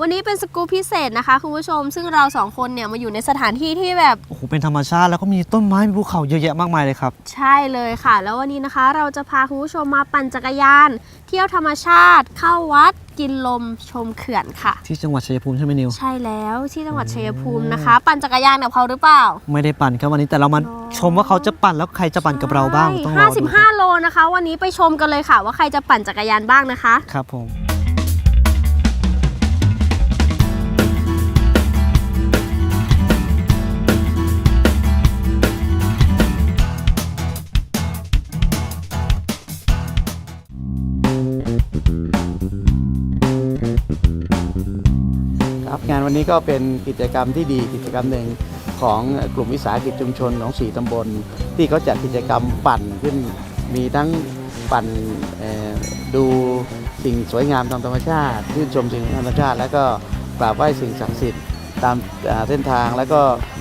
วันนี้เป็นสกู๊ปพิเศษนะคะคุณผู้ชม ซึ่งเราสองคนเนี่ยมาอยู่ในสถานที่ที่แบบ โอ้โหเป็นธรรมชาติแล้วก็มีต้นไม้มีภูเขาเยอะแยะมากมายเลยครับ ใช่เลยค่ะ แล้ววันนี้นะคะเราจะพาคุณผู้ชมมาปั่นจักรยาน เที่ยวธรรมชาติ เข้าวัด กินลมชมเขื่อนค่ะ ที่จังหวัดชัยภูมิใช่ไหมนิว ใช่แล้วที่จังหวัดชัยภูมินะคะ ปั่นจักรยานกับเขาหรือเปล่า ไม่ได้ปั่นครับวันนี้แต่เรามาอ๋อชมว่าเขาจะปั่นแล้วใครจะปั่นกับเราบ้างต้องรห้าอสิดูบห้าโลนะคะ วันนี้ไปชมกันเลยค่ะ ว่าใครจะปั่นจักรยานบ้างนะคะ ครับผม ครับงานวันนี้ก็เป็นกิจกรรมที่ดีกิจกรรมหนึ่งของกลุ่มวิสาหกิจชุมชนของสี่ตำบล ที่เขาจัดกิจกรรมปั่นขึ้นมีทั้งปั่นดูสิ่งสวยงามตามธรรมชาติชื่นชมสิ่งธรรมชาติ แล้วก็กราบไหว้สิ่งศักดิ์สิทธิ์ตามเส้นทางแล้วก็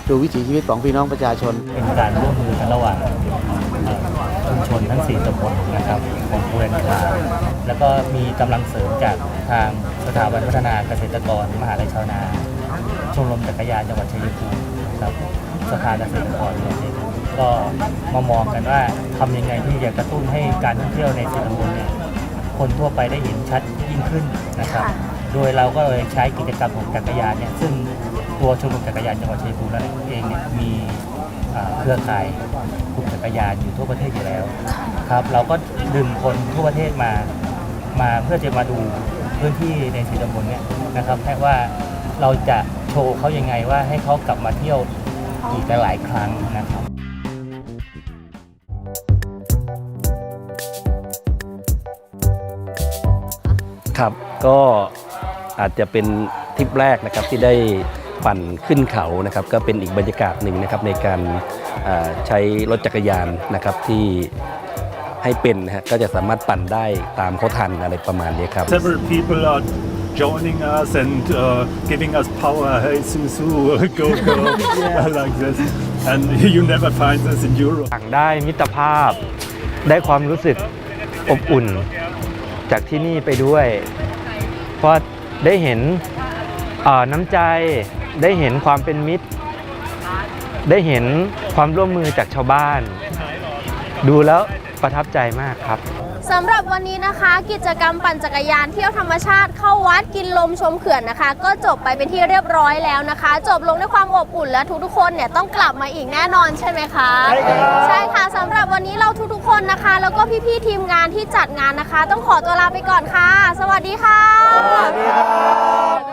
ดูวิถีชีวิตของพี่น้องประชาชน เป็นการร่วมมือกันระหว่าง ทั้ง 4ตำบลนะครับของภูเรนคาแล้วก็มีกำลังเสริมจากทางสถาบันพัฒนาเกษตรกร มหาลัยชาวนา ชมรมจักรยานจังหวัดชัยภูมิครับสภาเกษตรกรจังหวัดชัยภูมิก็มามองกันว่าทำยังไงที่จะกระตุ้นให้การท่องเที่ยวในสี่ตำบลเนี่ยคนทั่วไปได้เห็นชัดยิ่งขึ้นนะครับ โดยเราก็เลยใช้กิจกรรมของจักรยานเนี่ยซึ่งตัวชมรมจักรยานจังหวัดชัยภูมินั้นเองเนี่ยมี อ่าเครือข่ายกลุ่มจักรยานอยู่ทั่วประเทศอยู่แล้ว ครับ เราก็ดึงคนทั่วประเทศมา มาเพื่อจะมาดูพื้นที่ในสีตำบลเนี่ยนะครับให้ว่าเราจะโชว์เขายังไงว่าให้เขากลับมาเที่ยวอีกหลายๆครั้งนะครับ ครับก็อาจจะเป็นทริปแรกนะครับที่ได้ ปั่นขึ้นเขานะครับก็เป็นอีกบรรยากาศหนึ่งนะครับในการอ่าใช้รถจักรยานนะครับที่ให้เป็นนะฮะก็จะสามารถปั่นได้ตามเขาทันอะไรประมาณนี้ครับ Several people are joining us and uh, giving us power. Hey, Susu, go, go, like this. And you never find this in Europe. ต่างได้มิตรภาพ ได้ความรู้สึกอบอุ่น จากที่นี่ไปด้วย เพราะได้เห็นเอ่อน้ำใจ ได้เห็นความเป็นมิตร ได้เห็นความร่วมมือจากชาวบ้าน ดูแล้วประทับใจมากครับสำหรับวันนี้นะคะ กิจกรรมปั่นจักรยานเที่ยวธรรมชาติเข้าวัดกินลมชมเขื่อนนะคะ ก็จบไปเป็นที่เรียบร้อยแล้วนะคะ จบลงด้วยความอบอุ่นและทุกๆคนเนี่ยต้องกลับมาอีกแน่นอนใช่ไหมคะ ใช่ใช่ค่ะสำหรับวันนี้เราทุกๆคนนะคะ แล้วก็พี่ๆทีมงานที่จัดงานนะคะ ต้องขอตัวลาไปก่อนค่ะ สวัสดีค่ะ